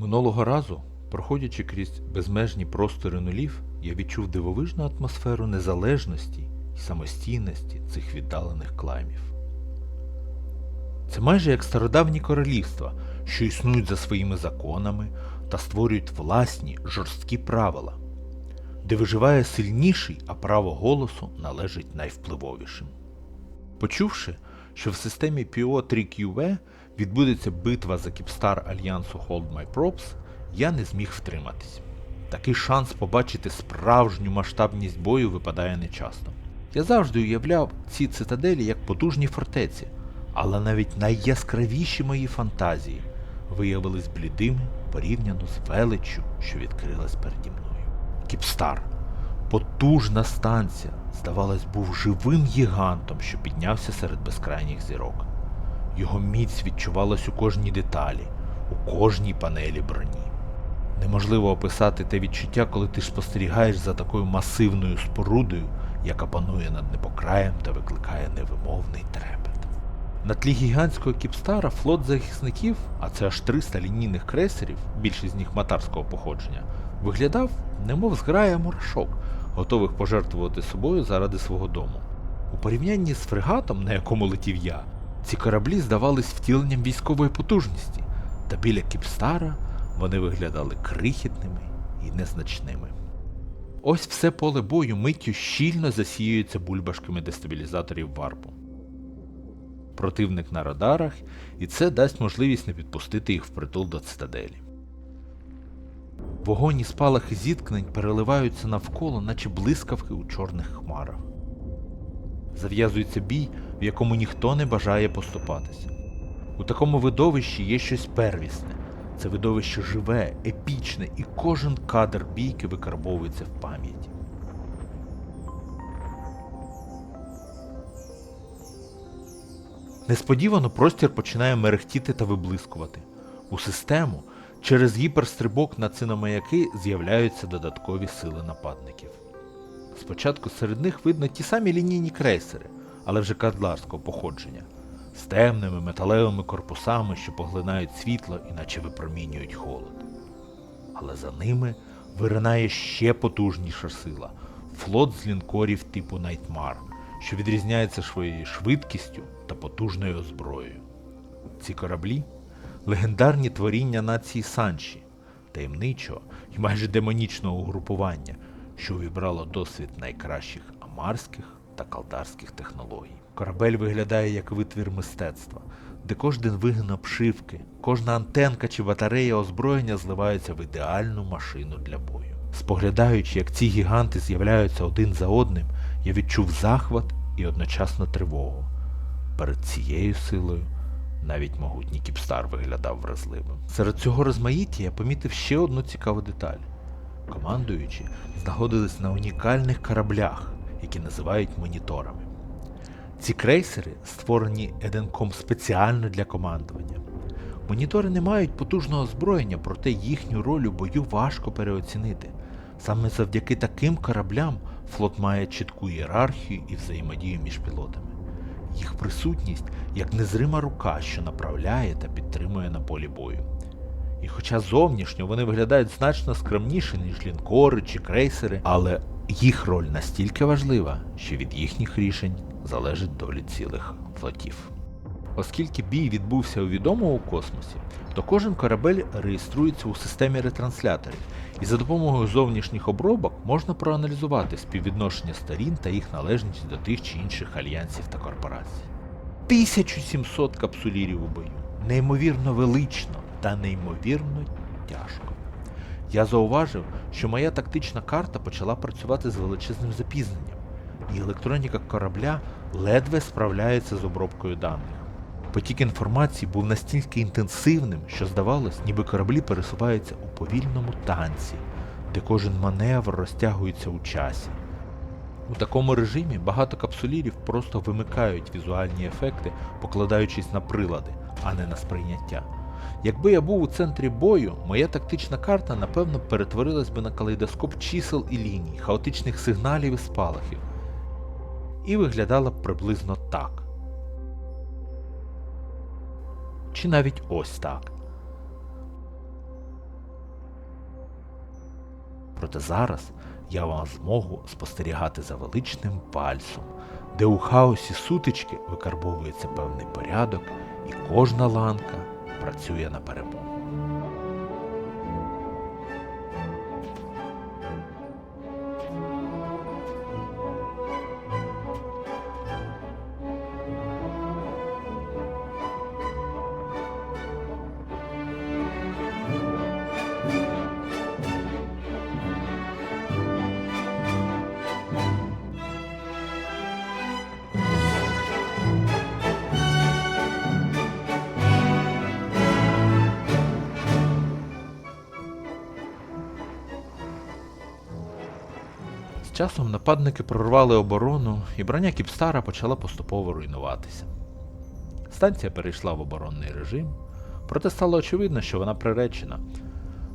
Минулого разу, проходячи крізь безмежні простори нулів, я відчув дивовижну атмосферу незалежності і самостійності цих віддалених клаймів. Це майже як стародавні королівства, що існують за своїми законами та створюють власні жорсткі правила, де виживає сильніший, а право голосу належить найвпливовішим. Почувши, що в системі PO3QV відбудеться битва за кіпстар альянсу Hold My Props, я не зміг втриматись. Такий шанс побачити справжню масштабність бою випадає нечасто. Я завжди уявляв ці цитаделі як потужні фортеці, але навіть найяскравіші мої фантазії виявились блідими порівняно з величчю, що відкрилась переді мною. Кіпстар, потужна станція, здавалось, був живим гігантом, що піднявся серед безкрайніх зірок. Його міць відчувалась у кожній деталі, у кожній панелі броні. Неможливо описати те відчуття, коли ти спостерігаєш за такою масивною спорудою, яка панує над непокраєм та викликає невимовний трепет. На тлі гігантського кіпстара флот захисників, а це аж 300 лінійних крейсерів, більшість з них матарського походження, виглядав, немов зграя мурашок, готових пожертвувати собою заради свого дому. У порівнянні з фрегатом, на якому летів я, ці кораблі здавались втіленням військової потужності, та біля кіпстара вони виглядали крихітними і незначними. Ось все поле бою миттю щільно засіюється бульбашками дестабілізаторів варпу. Противник на радарах, і це дасть можливість не підпустити їх впритул до цитаделі. Вогонь і спалахи зіткнень переливаються навколо, наче блискавки у чорних хмарах. Зав'язується бій, в якому ніхто не бажає поступатися. У такому видовищі є щось первісне. Це видовище живе, епічне, і кожен кадр бійки викарбовується в пам'яті. Несподівано простір починає мерехтіти та виблискувати. У систему через гіперстрибок на циномаяки з'являються додаткові сили нападників. Спочатку серед них видно ті самі лінійні крейсери, але вже кадларського походження, з темними металевими корпусами, що поглинають світло і наче випромінюють холод. Але за ними виринає ще потужніша сила флот з лінкорів типу Найтмар, що відрізняється своєю швидкістю та потужною зброєю. Ці кораблі легендарні творіння нації Санші, таємничого і майже демонічного угрупування, що увібрало досвід найкращих амарських та калдарських технологій. Корабель виглядає як витвір мистецтва, де кожен вигин обшивки, кожна антенка чи батарея озброєння зливаються в ідеальну машину для бою. Споглядаючи, як ці гіганти з'являються один за одним, я відчув захват і одночасно тривогу. Перед цією силою навіть могутній кіпстар виглядав вразливим. Серед цього розмаїття я помітив ще одну цікаву деталь. Командуючі знаходились на унікальних кораблях, які називають моніторами. Ці крейсери створені Еденком спеціально для командування. Монітори не мають потужного озброєння, проте їхню роль у бою важко переоцінити. Саме завдяки таким кораблям флот має чітку ієрархію і взаємодію між пілотами. Їх присутність як незрима рука, що направляє та підтримує на полі бою. І хоча зовнішньо вони виглядають значно скромніше, ніж лінкори чи крейсери, але їх роль настільки важлива, що від їхніх рішень залежить долі цілих флотів. Оскільки бій відбувся у відомому космосі, то кожен корабель реєструється у системі ретрансляторів, і за допомогою зовнішніх обробок можна проаналізувати співвідношення сторін та їх належність до тих чи інших альянсів та корпорацій. 1700 капсулірів у бою. Неймовірно велично та неймовірно тяжко. Я зауважив, що моя тактична карта почала працювати з величезним запізненням, і електроніка корабля ледве справляється з обробкою даних. Потік інформації був настільки інтенсивним, що здавалось, ніби кораблі пересуваються у повільному танці, де кожен маневр розтягується у часі. У такому режимі багато капсулірів просто вимикають візуальні ефекти, покладаючись на прилади, а не на сприйняття. Якби я був у центрі бою, моя тактична карта напевно перетворилась би на калейдоскоп чисел і ліній, хаотичних сигналів і спалахів. І виглядала б приблизно так. Чи навіть ось так. Проте зараз я вам змогу спостерігати за величним вальсом, де у хаосі сутички викарбовується певний порядок, і кожна ланка працює на перемогу. Часом нападники прорвали оборону, і броня Кіпстара почала поступово руйнуватися. Станція перейшла в оборонний режим, проте стало очевидно, що вона приречена.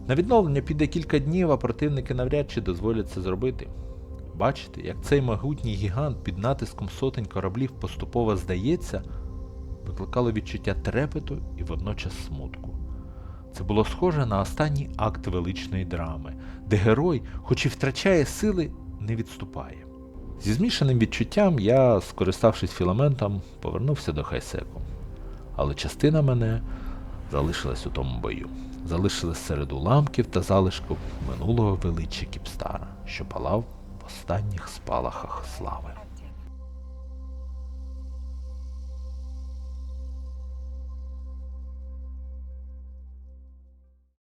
На відновлення піде кілька днів, а противники навряд чи дозволять це зробити. Бачите, як цей могутній гігант під натиском сотень кораблів поступово здається, викликало відчуття трепету і водночас смутку. Це було схоже на останній акт величної драми, де герой, хоч і втрачає сили, не відступає. Зі змішаним відчуттям я, скориставшись філаментом, повернувся до Хайсеку. Але частина мене залишилась у тому бою, залишилась серед уламків та залишків минулого величчя Кіпстара, що палав в останніх спалахах слави.